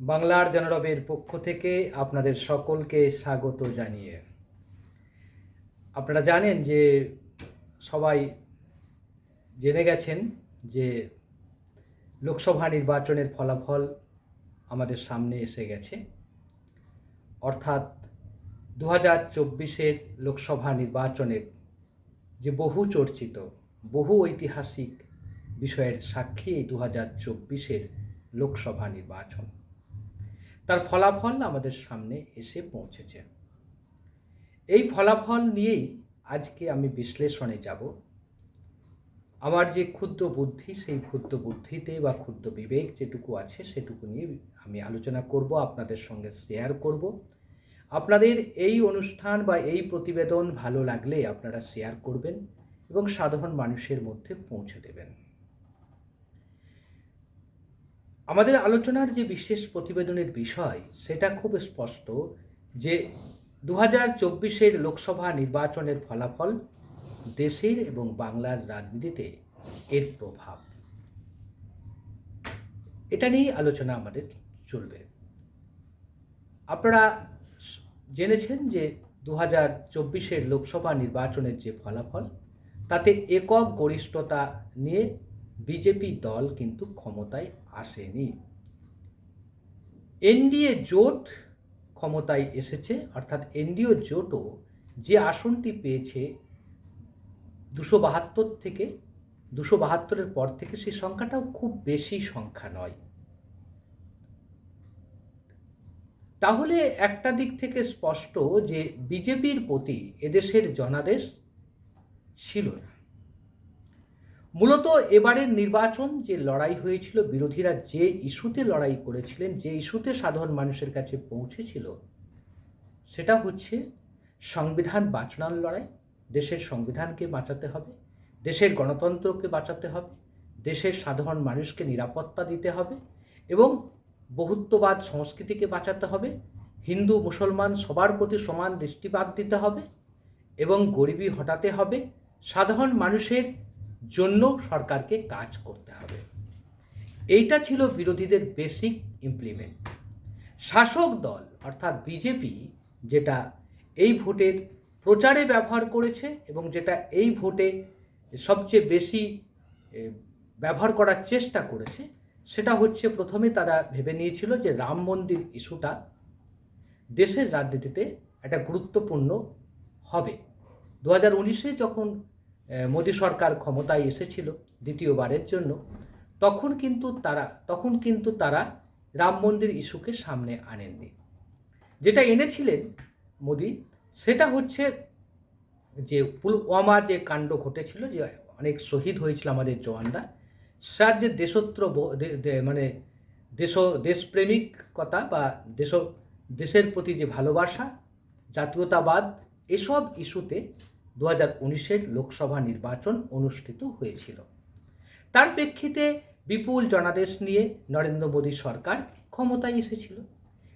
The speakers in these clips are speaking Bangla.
বাংলার জনরবের পক্ষ থেকে আপনাদের সকলকে স্বাগত জানিয়ে। আপনারা জানেন যে সবাই জেনে গেছেন যে লোকসভা নির্বাচনের ফলাফল আমাদের সামনে এসে গেছে। অর্থাৎ দু হাজার চব্বিশের লোকসভা নির্বাচনের যে বহু চর্চিত, বহু ঐতিহাসিক বিষয়ের সাক্ষী দু হাজার চব্বিশের লোকসভা নির্বাচন। তার ফলাফল আমাদের সামনে এসে পৌঁছেছে। এই ফলাফল নিয়েই আজকে আমি বিশ্লেষণে যাব। আমার যে ক্ষুদ্র বুদ্ধি, সেই ক্ষুদ্র বুদ্ধিতে বা ক্ষুদ্র বিবেক যেটুকু আছে, সেটুকু নিয়ে আমি আলোচনা করব, আপনাদের সঙ্গে শেয়ার করব। আপনাদের এই অনুষ্ঠান বা এই প্রতিবেদন ভালো লাগলে আপনারা শেয়ার করবেন এবং সাধারণ মানুষের মধ্যে পৌঁছে দেবেন। আমাদের আলোচনার যে বিশেষ প্রতিবেদনের বিষয়, সেটা খুব স্পষ্ট যে দু হাজার চব্বিশের লোকসভা নির্বাচনের ফলাফল দেশের এবং বাংলার রাজনীতিতে এর প্রভাব। এটা নিয়েই আলোচনা আমাদের চলবে। আপনারা জেনেছেন যে দু হাজার চব্বিশের লোকসভা নির্বাচনের যে ফলাফল, তাতে একক গরিষ্ঠতা নিয়ে বিজেপি দল কিন্তু ক্ষমতায় আসেনি। এনডিএ জোট ক্ষমতায় এসেছে, অর্থাৎ এনডিও জোটও যে আসনটি পেয়েছে দুশো বাহাত্তর থেকে, দুশো বাহাত্তরের পর থেকে সেই সংখ্যাটাও খুব বেশি সংখ্যা নয়। তাহলে একটা দিক থেকে স্পষ্ট যে বিজেপির প্রতি এদেশের জনাদেশ ছিল না। মূলত এবারের নির্বাচন যে লড়াই হয়েছিল, বিরোধীরা যে ইস্যুতে লড়াই করেছিলেন, যে ইস্যুতে সাধারণ মানুষের কাছে পৌঁছেছিল, সেটা হচ্ছে সংবিধান বাঁচানোর লড়াই। দেশের সংবিধানকে বাঁচাতে হবে, দেশের গণতন্ত্রকে বাঁচাতে হবে, দেশের সাধারণ মানুষকে নিরাপত্তা দিতে হবে এবং বহুত্ববাদ সংস্কৃতিকে বাঁচাতে হবে, হিন্দু, মুসলমান সবার প্রতি সমান দৃষ্টিপাত দিতে হবে এবং গরিবী হটাতে হবে, সাধারণ মানুষের জন্য সরকারকে কাজ করতে হবে। এইটা ছিল বিরোধীদের বেসিক ইমপ্লিমেন্ট শাসক দল, অর্থাৎ বিজেপি যেটা এই ভোটের প্রচারে ব্যবহার করেছে এবং যেটা এই ভোটে সবচেয়ে বেশি ব্যবহার করার চেষ্টা করেছে, সেটা হচ্ছে প্রথমে তারা ভেবে নিয়েছিল যে রাম মন্দির ইস্যুটা দেশের রাজনীতিতে একটা গুরুত্বপূর্ণ হবে। দু হাজার উনিশে যখন মোদী সরকার ক্ষমতায় এসেছিল দ্বিতীয়বারের জন্য, তখন কিন্তু তারা, তখন কিন্তু তারা রাম মন্দির ইস্যুকে সামনে আনেননি। যেটা এনেছিলেন মোদি, সেটা হচ্ছে যে পুলওয়ামা যে কাণ্ড ঘটেছিল, যে অনেক শহীদ হয়েছিল আমাদের জওয়ানরা স্যার যে দেশত্র মানে দেশ দেশপ্রেমিকতা বা দেশ, দেশের প্রতি যে ভালোবাসা, জাতীয়তাবাদ, এসব ইস্যুতে দু হাজার উনিশের লোকসভা নির্বাচন অনুষ্ঠিত হয়েছিল। তার প্রেক্ষিতে বিপুল জনাদেশ নিয়ে নরেন্দ্র মোদী সরকার ক্ষমতায় এসেছিল।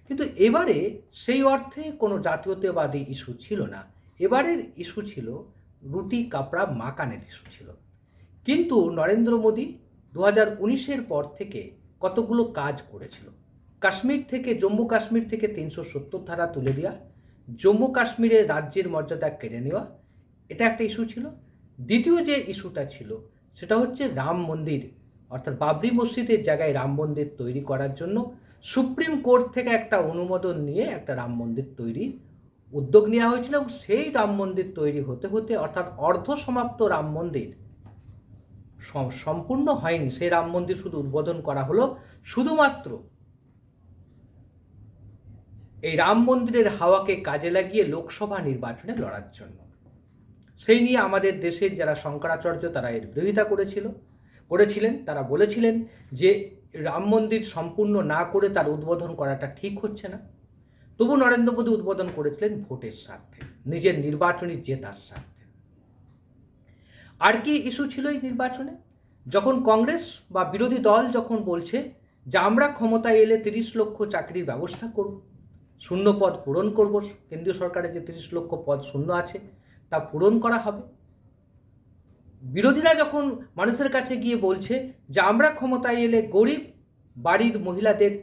কিন্তু এবারে সেই অর্থে কোনো জাতীয়তাবাদী ইস্যু ছিল না। এবারের ইস্যু ছিল রুটি, কাপড়া, মাকানের ইস্যু ছিল। কিন্তু নরেন্দ্র মোদী দু হাজার উনিশের পর থেকে কতগুলো কাজ করেছিল? কাশ্মীর থেকে, জম্মু কাশ্মীর থেকে তিনশো সত্তর ধারা তুলে দেওয়া জম্মু কাশ্মীরের রাজ্যের মর্যাদা কেড়ে নেওয়া এটা একটা ইস্যু ছিল। দ্বিতীয় যে ইস্যুটা ছিল, সেটা হচ্ছে রাম মন্দির, অর্থাৎ বাবরি মসজিদের জায়গায় রাম মন্দির তৈরি করার জন্য সুপ্রিম কোর্ট থেকে একটা অনুমোদন নিয়ে একটা রাম মন্দির তৈরি উদ্যোগ নেওয়া হয়েছিল এবং সেই রাম মন্দির তৈরি হতে হতে, অর্থাৎ অর্ধ সমাপ্ত রাম মন্দির সম্পূর্ণ হয়নি। সেই রাম মন্দির শুধু উদ্বোধন করা হলো শুধুমাত্র এই রাম মন্দিরের হাওয়াকে কাজে লাগিয়ে লোকসভা নির্বাচনে লড়ার জন্য। সেই নিয়ে আমাদের দেশের যারা শঙ্করাচার্য, তারা এর বিরোধিতা করেছিল। করেছিলেন, তারা বলেছিলেন যে রাম মন্দির সম্পূর্ণ না করে তার উদ্বোধন করাটা ঠিক হচ্ছে না। তবু নরেন্দ্র মোদী উদ্বোধন করেছিলেন ভোটের স্বার্থে, নিজের নির্বাচনী জেতার স্বার্থে। আর কি ইস্যু ছিল এই নির্বাচনে? যখন কংগ্রেস বা বিরোধী দল যখন বলছে যে আমরা ক্ষমতায় এলে তিরিশ লক্ষ চাকরির ব্যবস্থা করব, শূন্য পদ পূরণ করব, কেন্দ্রীয় সরকারের যে তিরিশ লক্ষ পদ শূন্য আছে তা পূরণ করা হবে। বিরোধীরা যখন মানুষের কাছে গিয়ে বলছে যে আমরা ক্ষমতায় এলে গরিব বাড়ির মহিলাদের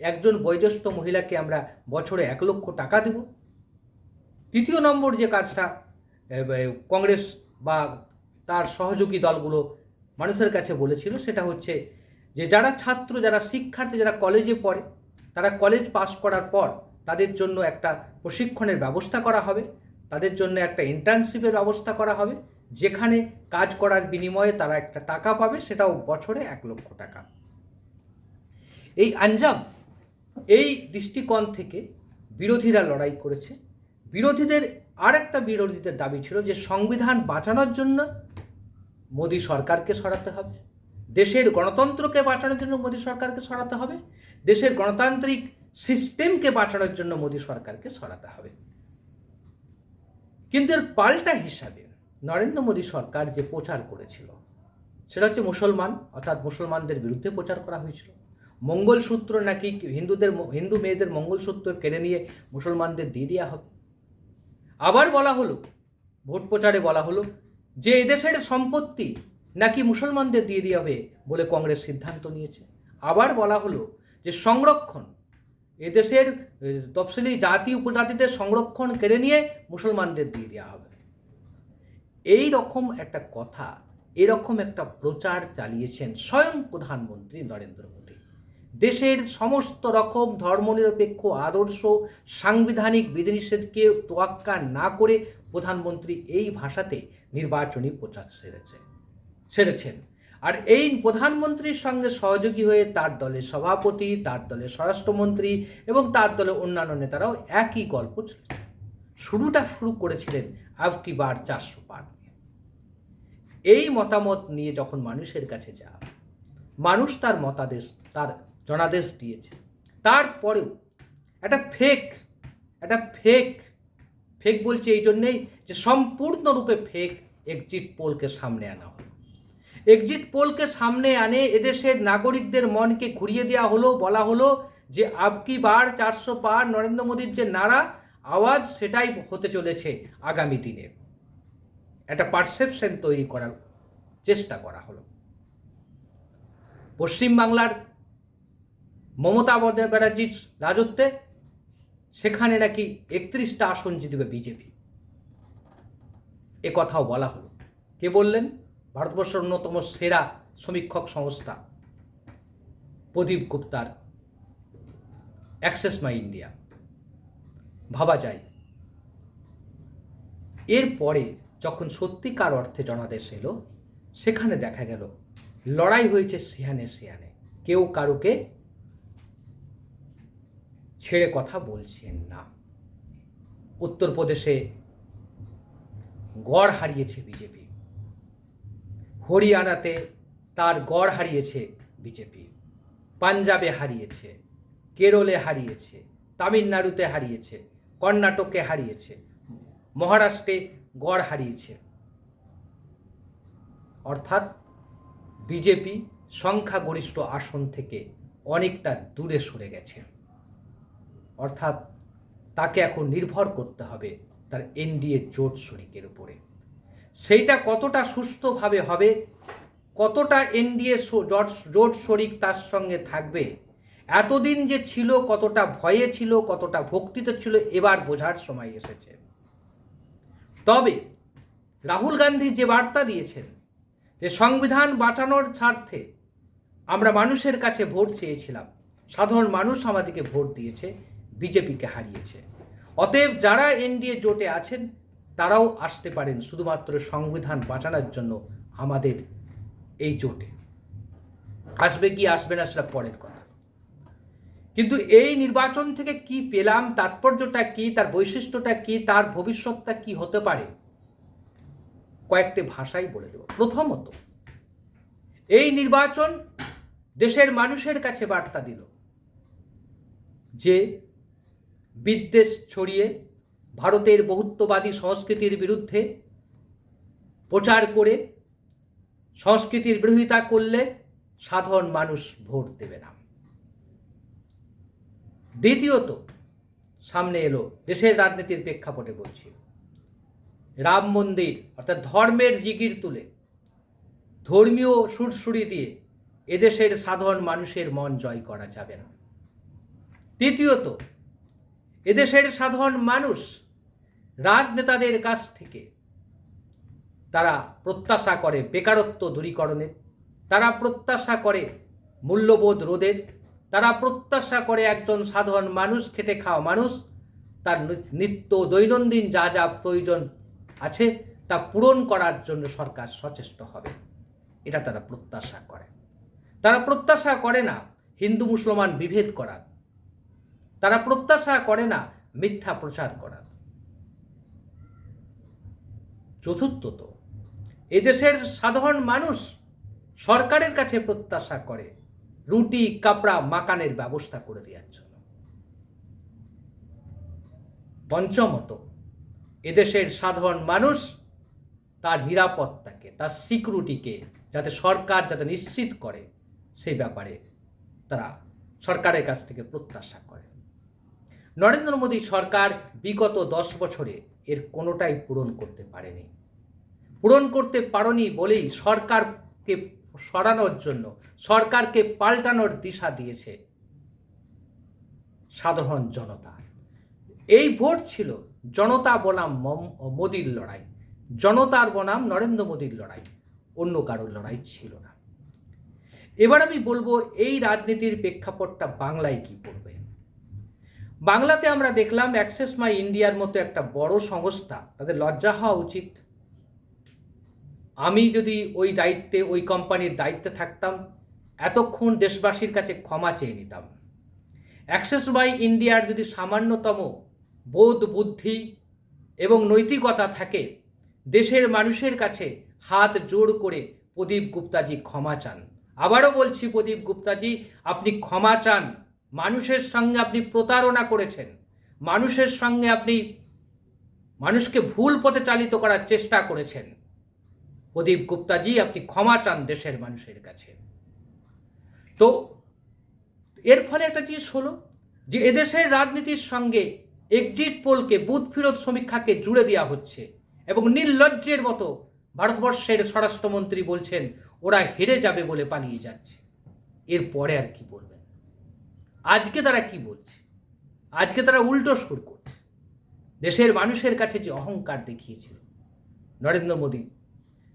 একজন বয়োজ্যেষ্ঠ মহিলাকে আমরা বছরে এক লক্ষ টাকা দেব। তৃতীয় নম্বর যে কাজটা কংগ্রেস বা তার সহযোগী দলগুলো মানুষের কাছে বলেছিল সেটা হচ্ছে যে যারা ছাত্র, যারা শিক্ষার্থী, যারা কলেজে পড়ে, তারা কলেজ পাস করার পর তাদের জন্য একটা প্রশিক্ষণের ব্যবস্থা করা হবে। তাদের জন্য একটা ইন্টার্নশিপের ব্যবস্থা করা হবে, যেখানে কাজ করার বিনিময়ে তারা একটা টাকা পাবে, সেটাও বছরে এক লক্ষ টাকা। এই আঞ্জাম, এই দৃষ্টিকোণ থেকে বিরোধীরা লড়াই করেছে। বিরোধীদের আর একটা বিরোধীদের দাবি ছিল যে সংবিধান বাঁচানোর জন্য মোদী সরকারকে সরাতে হবে। দেশের গণতন্ত্রকে বাঁচানোর জন্য মোদী সরকারকে সরাতে হবে। দেশের গণতান্ত্রিক সিস্টেমকে বাঁচানোর জন্য মোদী সরকারকে সরাতে হবে। কিন্তু এর পাল্টা হিসাবে নরেন্দ্র মোদী সরকার যে প্রচার করেছিল, সেটা হচ্ছে মুসলমান, অর্থাৎ মুসলমানদের বিরুদ্ধে প্রচার করা হয়েছিল। মঙ্গলসূত্র নাকি হিন্দুদের হিন্দু মেয়েদের মঙ্গলসূত্র কেড়ে নিয়ে মুসলমানদের দিয়ে দেওয়া হবে। আবার বলা হলো, ভোট প্রচারে বলা হলো যে এদেশের সম্পত্তি নাকি মুসলমানদের দিয়ে দেওয়া হবে বলে কংগ্রেস সিদ্ধান্ত নিয়েছে। আবার বলা হলো যে সংরক্ষণ এদেশের তফসিলি জাতি, উপজাতিদের সংরক্ষণ কেড়ে নিয়ে মুসলমানদের দিয়ে দেওয়া হবে। এই রকম একটা কথা এরকম একটা প্রচার চালিয়েছেন স্বয়ং প্রধানমন্ত্রী নরেন্দ্র মোদী। দেশের সমস্ত রকম ধর্মনিরপেক্ষ, আদর্শ, সাংবিধানিক বিধিনিষেধকে তোয়াক্কা না করে প্রধানমন্ত্রী এই ভাষাতে নির্বাচনী প্রচার সেরেছে, সেরেছেন। আর এই প্রধানমন্ত্রীর সঙ্গে সহযোগী হয়ে তার দলের সভাপতি, তার দলের স্বরাষ্ট্রমন্ত্রী এবং তার দলের অন্যান্য নেতারাও একই গল্প শুরুটা শুরু করেছিলেন আবকি বার চারশো পার এই মতামত নিয়ে যখন মানুষের কাছে যাওয়া মানুষ তার মতাদেশ, তার জনাদেশ দিয়েছে। তারপরেও একটা ফেক একটা ফেক ফেক বলছে এই জন্যেই যে সম্পূর্ণরূপে ফেক এক্সিট পোলকে সামনে আনা হলো। এক্সিট পোলকে সামনে আনে এদেশের নাগরিকদের মনকে ঘুরিয়ে দেওয়া হলো, বলা হলো যে আবকি বার চারশো পার নরেন্দ্র মোদীর যে নারা, আওয়াজ সেটাই হতে চলেছে আগামী দিনে। একটা পারসেপশন তৈরি করার চেষ্টা করা হলো। পশ্চিমবাংলার মমতা ব্যানার্জির রাজত্বে সেখানে নাকি একত্রিশটা আসন জিতবে বিজেপি। এ কথাও বলা হলো। কে বললেন? ভারতবর্ষের অন্যতম সেরা সমীক্ষক সংস্থা প্রদীপ গুপ্তার অ্যাক্সেস মাই ইন্ডিয়া। ভাবা যায়। এরপরে যখন সত্যিকার অর্থে জনাদেশ এলো, সেখানে দেখা গেল, লড়াই হয়েছে সিয়ানে সিয়ানে। কেউ কারুকে ছেড়ে কথা বলছেন না। উত্তরপ্রদেশে গড় হারিয়েছে বিজেপি। হরিয়ানাতে তার গড় হারিয়েছে বিজেপি, পাঞ্জাবে হারিয়েছে, কেরলে হারিয়েছে, তামিলনাড়ুতে হারিয়েছে, কর্ণাটকে হারিয়েছে, মহারাষ্ট্রে গড় হারিয়েছে। অর্থাৎ বিজেপি সংখ্যাগরিষ্ঠ আসন থেকে অনেকটা দূরে সরে গেছে। অর্থাৎ তাকে এখন নির্ভর করতে হবে তার এনডিএ জোট শরিকের উপরে। সেইটা কতটা সুস্থভাবে হবে, কতটা এনডিএ জোট শরিক তার সঙ্গে থাকবে, এতদিন যে ছিল, কতটা ভয়ে ছিল, কতটা ভক্তিতে ছিল, এবার বোঝার সময় এসেছে। তবে রাহুল গান্ধী যে বার্তা দিয়েছেন, যে সংবিধান বাঁচানোর স্বার্থে আমরা মানুষের কাছে ভোট চেয়েছিলাম, সাধারণ মানুষ আমাদেরকে ভোট দিয়েছে, বিজেপিকে হারিয়েছে। অতএব যারা এনডিএ জোটে আছেন তারাও আসতে পারেন শুধুমাত্র সংবিধান বাঁচানোর জন্য আমাদের এই জোটে আসবে কি, আসবে না সেটা পরের কথা। কিন্তু এই নির্বাচন থেকে কি পেলাম, তাৎপর্যটা কি, তার বৈশিষ্ট্যটা কি, তার ভবিষ্যৎটা কি হতে পারে, কয়েকটি ভাষাই বলে দেব। প্রথমত, এই নির্বাচন দেশের মানুষের কাছে বার্তা দিল যে বিদ্বেষ ছড়িয়ে ভারতের বহুত্ববাদী সংস্কৃতির বিরুদ্ধে প্রচার করে সংস্কৃতির বিরোধিতা করলে সাধারণ মানুষ ভোট দেবে না। দ্বিতীয়ত, সামনে এলো দেশের রাজনীতির প্রেক্ষাপটে বলছি। রাম মন্দির, অর্থাৎ ধর্মের জিগির তুলে ধর্মীয় সুরসুরি দিয়ে এদেশের সাধারণ মানুষের মন জয় করা যাবে না। তৃতীয়ত, এদেশের সাধারণ মানুষ রাজনেতাদের কাছ থেকে তারা প্রত্যাশা করে বেকারত্ব দূরীকরণের তারা প্রত্যাশা করে মূল্যবোধ রোধের, তারা প্রত্যাশা করে একজন সাধারণ মানুষ, খেটে খাওয়া মানুষ, তার নিত্য দৈনন্দিন যা যা প্রয়োজন আছে তা পূরণ করার জন্য সরকার সচেষ্ট হবে। এটা তারা প্রত্যাশা করে। তারা প্রত্যাশা করে না হিন্দু মুসলমান বিভেদ করার তারা প্রত্যাশা করে না মিথ্যা প্রচার করার চতুর্থত, এদেশের সাধারণ মানুষ সরকারের কাছে প্রত্যাশা করে রুটি, কাপড়া, মাকানের ব্যবস্থা করে দেওয়ার জন্য। পঞ্চমত, এদেশের সাধারণ মানুষ তার নিরাপত্তাকে, তার সিকিউরিটিকে যাতে সরকার যাতে নিশ্চিত করে, সেই ব্যাপারে তারা সরকারের কাছ থেকে প্রত্যাশা করে। নরেন্দ্র মোদী সরকার বিগত দশ বছরে এর কোনোটাই পূরণ করতে পারেনি। পূরণ করতে পারেনি বলেই সরকারকে সরানোর জন্য, সরকারকে পাল্টানোর দিশা দিয়েছে সাধারণ জনতা। এই ভোট ছিল জনতা বনাম মোদির লড়াই। জনতার বনাম নরেন্দ্র মোদির লড়াই, অন্য কারোর লড়াই ছিল না। এবার আমি বলব এই রাজনীতির প্রেক্ষাপটটা বাংলায় কি পড়বে? বাংলাতে আমরা দেখলাম অ্যাক্সেস মাই ইন্ডিয়ার মতো একটা বড় সংস্থা, তাদের লজ্জা হওয়া উচিত। আমি যদি ওই দায়িত্বে, ওই কোম্পানির দায়িত্বে থাকতাম, এতক্ষণ দেশবাসীর কাছে ক্ষমা চেয়ে নিতাম। অ্যাক্সেস বাই ইন্ডিয়ার যদি সামান্যতম বোধ, বুদ্ধি এবং নৈতিকতা থাকে, দেশের মানুষের কাছে হাত জোড় করে প্রদীপ গুপ্তাজি ক্ষমা চান। আবারও বলছি প্রদীপ গুপ্তাজি, আপনি ক্ষমা চান। মানুষের সঙ্গে আপনি প্রতারণা করেছেন, মানুষের সঙ্গে আপনি মানুষকে ভুল পথে চালিত করার চেষ্টা করেছেন। প্রদীপ গুপ্তাজি, আপনি ক্ষমা চান দেশের মানুষের কাছে। তো এর ফলে একটা জিনিস হলো যে এদেশের রাজনীতির সঙ্গে এক্সিট পোলকে বুথ ফিরত সমীক্ষাকে জুড়ে দেওয়া হচ্ছে এবং নির্লজ্জের মতো ভারতবর্ষের স্বরাষ্ট্রমন্ত্রী বলছেন, ওরা হেরে যাবে বলে পালিয়ে যাচ্ছে। এরপরে আর কি বলবেন? আজকে তারা কি বলছে? আজকে তারা উল্টো সুর করছে। দেশের মানুষের কাছে যে অহংকার দেখিয়েছিল, নরেন্দ্র মোদী,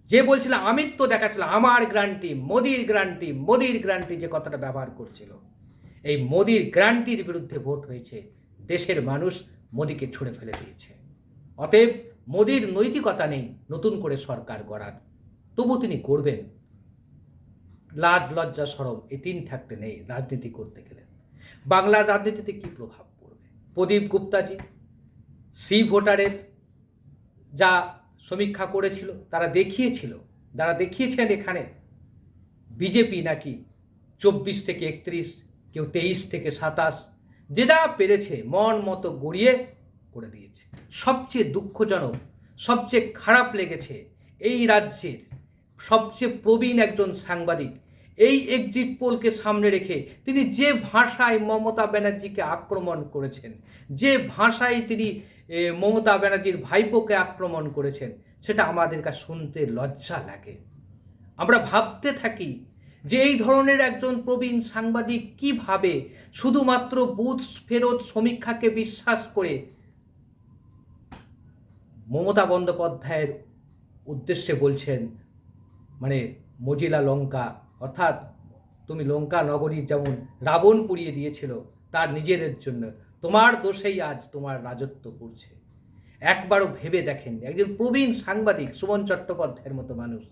যে বলছিল আমিত্ব দেখাচ্ছিল, আমার গ্রান্টি, মোদির গ্রান্টি মোদির গ্রান্টি যে কথাটা ব্যবহার করছিল। এই মোদির গ্রান্টির বিরুদ্ধে ভোট হয়েছে, দেশের মানুষ মোদিকে ছুঁড়ে ফেলে দিয়েছে। অতএব মোদির নৈতিকতা নেই, নতুন করে সরকার গড়ার। তবু তিনি করবেন। লাজ, লজ্জা, সরম এই তিন থাকতে নেই, রাজনীতি করতে গেলে। বাংলার রাজনীতিতে কি প্রভাব পড়বে? প্রদীপ গুপ্তাজি, সি ভোটারের যা সমীক্ষা করেছিল, তারা দেখিয়েছিল, যারা দেখিয়েছেন এখানে, বিজেপি নাকি চব্বিশ থেকে একত্রিশ, কেউ তেইশ থেকে সাতাশ, যে যা পেরেছে, মন মতো গড়িয়ে করে দিয়েছে। সবচেয়ে দুঃখজনক, সবচেয়ে খারাপ লেগেছে এই রাজ্যের সবচেয়ে প্রবীণ একজন সাংবাদিক এই এক্সিট পোলকে সামনে রেখে তিনি যে ভাষায় মমতা ব্যানার্জিকে আক্রমণ করেছেন, যে ভাষায় তিনি মমতা ব্যানার্জির ভাইপোকে আক্রমণ করেছেন, সেটা আমাদের কাছে শুনতে লজ্জা লাগে। আমরা ভাবতে থাকি যে এই ধরনের একজন প্রবীণ সাংবাদিক কীভাবে শুধুমাত্র বুথ ফেরত সমীক্ষাকে বিশ্বাস করে মমতা বন্দ্যোপাধ্যায়ের উদ্দেশ্যে বলছেন মানে মজিলা লঙ্কা অর্থাৎ তুমি লঙ্কা নগরী যেমন রাবণ পুড়িয়ে দিয়েছিল, তার নিজেদের জন্য। তোমার দোষেই আজ তোমার রাজত্ব করছে। একবারও ভেবে দেখেননি। একজন প্রবীণ সাংবাদিক, সুমন চট্টোপাধ্যায়ের মতো মানুষ।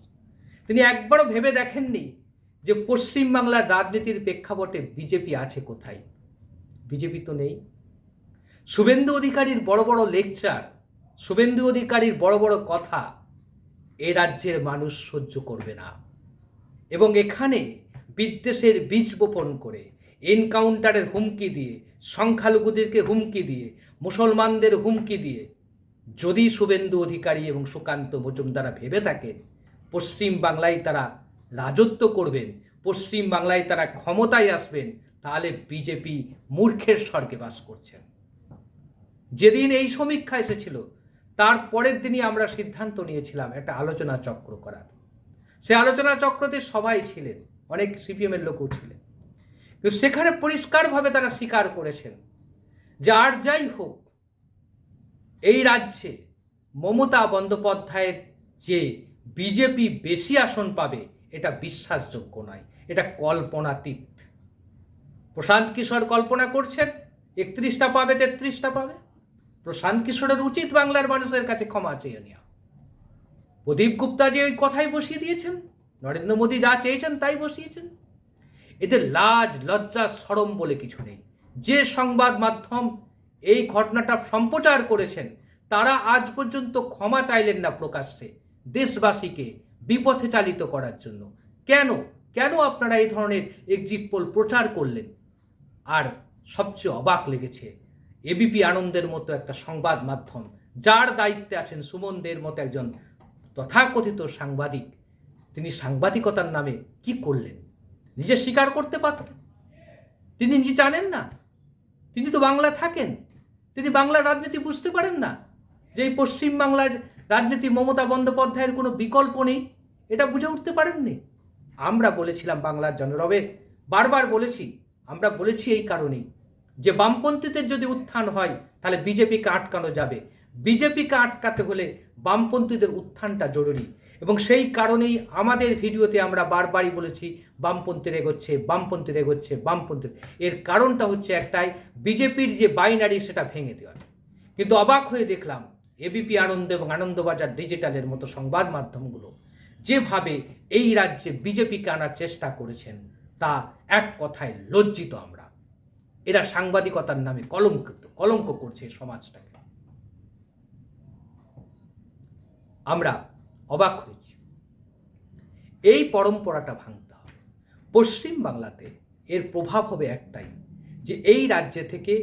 তিনি একবারও ভেবে দেখেননি যে পশ্চিমবাংলার রাজনীতির প্রেক্ষাপটে বিজেপি আছে কোথায়। বিজেপি তো নেই। শুভেন্দু অধিকারীর বড় বড় লেকচার, শুভেন্দু অধিকারীর বড় বড় কথা, এ রাজ্যের মানুষ সহ্য করবে না। এবং এখানে বিদ্বেষের বীজ বপন করে, এনকাউন্টারের হুমকি দিয়ে, সংখ্যালঘুদেরকে হুমকি দিয়ে, মুসলমানদের হুমকি দিয়ে, যদি শুভেন্দু অধিকারী এবং সুকান্ত মজুমদারা ভেবে থাকেন পশ্চিম বাংলায় তারা রাজত্ব করবেন, পশ্চিম বাংলায় তারা ক্ষমতায় আসবেন, তাহলে বিজেপি মূর্খের স্বর্গে বাস করছেন। যেদিন এই সমীক্ষা এসেছিল, তার পরের দিনই আমরা সিদ্ধান্ত নিয়েছিলাম একটা আলোচনা চক্র করার। সে আলোচনা চক্রতে সবাই ছিলেন, অনেক সিপিএমের লোকও ছিলেন। তো সেখানে পরিষ্কারভাবে তারা স্বীকার করেছেন যে আর যাই হোক, এই রাজ্যে মমতা বন্দ্যোপাধ্যায়ের যে বিজেপি বেশি আসন পাবে, এটা বিশ্বাসযোগ্য নয়, এটা কল্পনাতীত। প্রশান্ত কিশোর কল্পনা করছেন, একত্রিশটা পাবে, তেত্রিশটা পাবে। প্রশান্ত কিশোরের উচিত বাংলার মানুষের কাছে ক্ষমা চেয়ে নেওয়া। প্রদীপ গুপ্তা যে ওই কথাই বসিয়ে দিয়েছেন, নরেন্দ্র মোদী যা চেয়েছেন তাই বসিয়েছেন। এদের লাজ, লজ্জা, সরম বলে কিছু নেই। যে সংবাদ মাধ্যম এই ঘটনাটা সম্প্রচার করেছেন, তারা আজ পর্যন্ত ক্ষমা চাইলেন না প্রকাশ্যে দেশবাসীকে বিপথে চালিত করার জন্য। কেন? কেন আপনারা এই ধরনের এক্সিট পোল প্রচার করলেন? আর সবচেয়ে অবাক লেগেছে এবিপি আনন্দের মতো একটা সংবাদ মাধ্যম, যার দায়িত্বে আছেন সুমনদের মতো একজন তথাকথিত সাংবাদিক, তিনি সাংবাদিকতার নামে কি করলেন? নিজে স্বীকার করতে পারতেন? তিনি নিজে জানেন না? তিনি তো বাংলা থাকেন। তিনি বাংলার রাজনীতি বুঝতে পারেন না? যে এই পশ্চিম বাংলার রাজনীতি মমতা বন্দ্যোপাধ্যায়ের কোনো বিকল্প নেই, এটা বুঝে উঠতে পারেননি? আমরা বলেছিলাম বাংলার জনরবে, বারবার বলেছি, আমরা বলেছি এই কারণেই। যে বামপন্থীদের যদি উত্থান হয়, তাহলে বিজেপিকে আটকানো যাবে। বিজেপিকে আটকাতে হলে বামপন্থীদের উত্থানটা জরুরি। এবং সেই কারণেই আমাদের ভিডিওতে আমরা বারবারই বলেছি, বামপন্থীর এগোচ্ছে বামপন্থীর এগোচ্ছে বামপন্থী এর কারণটা হচ্ছে একটাই, বিজেপির যে বাইনারি সেটা ভেঙে দেওয়া কিন্তু অবাক হয়ে দেখলাম এবিপি আনন্দ এবং আনন্দবাজার ডিজিটালের মতো সংবাদ মাধ্যমগুলো যেভাবে এই রাজ্যে বিজেপিকে আনার চেষ্টা করেছেন, তা এক কথায় লজ্জিত আমরা। এরা সাংবাদিকতার নামে কলঙ্কিত, কলঙ্ক করছে সমাজটাকে। আমরা অবাক হয়েছি। এই পরম্পরাটা ভাঙতে হবে। পশ্চিম বাংলাতে এর প্রভাব হবে একটাই যে এই রাজ্যে থেকে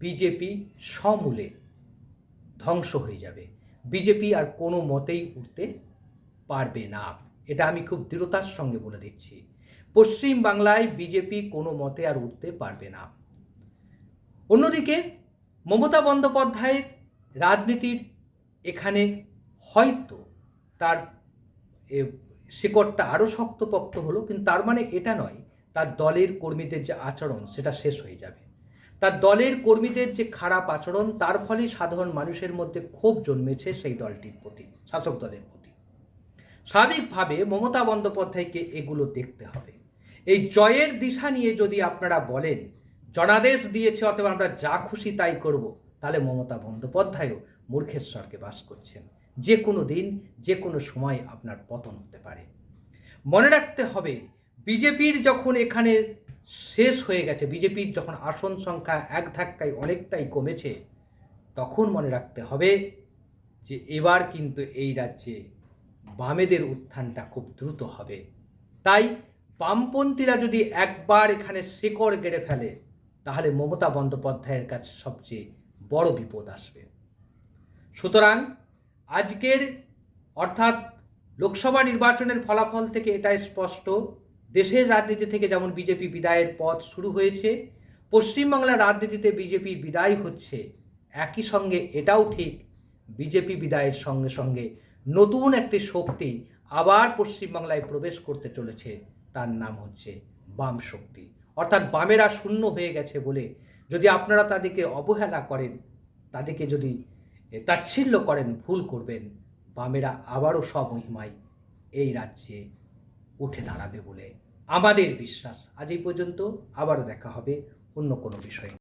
বিজেপি সমূলে ধ্বংস হয়ে যাবে। বিজেপি আর কোনো মতেই উঠতে পারবে না। এটা আমি খুব দৃঢ়তার সঙ্গে বলে দিচ্ছি। পশ্চিম বাংলায় বিজেপি কোনো মতে আর উঠতে পারবে না। অন্যদিকে মমতা বন্দ্যোপাধ্যায়ের রাজনীতির এখানে হয়তো তার শিকড়টা আরও শক্তপোক্ত হলো, কিন্তু তার মানে এটা নয়, তার দলের কর্মীদের যে আচরণ সেটা শেষ হয়ে যাবে। তার দলের কর্মীদের যে খারাপ আচরণ, তার ফলে সাধারণ মানুষের মধ্যে ক্ষোভ জন্মেছে সেই দলটির প্রতি, শাসক দলের প্রতি। স্বাভাবিকভাবে মমতা বন্দ্যোপাধ্যায়কে এগুলো দেখতে হবে। এই জয়ের দিশা নিয়ে যদি আপনারা বলেন, জনাদেশ দিয়েছে অথবা আমরা যা খুশি তাই করব, তাহলে মমতা বন্দ্যোপাধ্যায়ও মূর্খেশ্বরকে বাস করছেন। যে কোনো দিন, যে কোনো সময় আপনার পতন হতে পারে। মনে রাখতে হবে, বিজেপির যখন এখানে শেষ হয়ে গেছে, বিজেপির যখন আসন সংখ্যা এক ধাক্কায় অনেকটাই কমেছে, তখন মনে রাখতে হবে যে এবার কিন্তু এই রাজ্যে বামেদের উত্থানটা খুব দ্রুত হবে। তাই বামপন্থীরা যদি একবার এখানে শেকড় গেড়ে ফেলে, তাহলে মমতা বন্দ্যোপাধ্যায়ের কাছে সবচেয়ে বড় বিপদ আসবে। সুতরাং আজকের অর্থাৎ লোকসভা নির্বাচনের ফলাফল থেকে এটাই স্পষ্ট। দেশের রাজনীতি থেকে যেমন বিজেপি বিদায়ের পথ শুরু হয়েছে, পশ্চিমবাংলার রাজনীতিতে বিজেপি বিদায় হচ্ছে একই সঙ্গে এটাও ঠিক, বিজেপি বিদায়ের সঙ্গে সঙ্গে নতুন একটি শক্তি আবার পশ্চিমবাংলায় প্রবেশ করতে চলেছে, তার নাম হচ্ছে বাম শক্তি। অর্থাৎ বামেরা শূন্য হয়ে গেছে বলে যদি আপনারা তাদেরকে অবহেলা করেন, তাদেরকে যদি তাচ্ছিল্য করেন, ভুল করবেন। বামেরা আবারও স্বমহিমায় এই রাজ্যে উঠে দাঁড়াবে বলে আমাদের বিশ্বাস। আজ এই পর্যন্ত আবারও দেখা হবে অন্য কোনো বিষয়ে।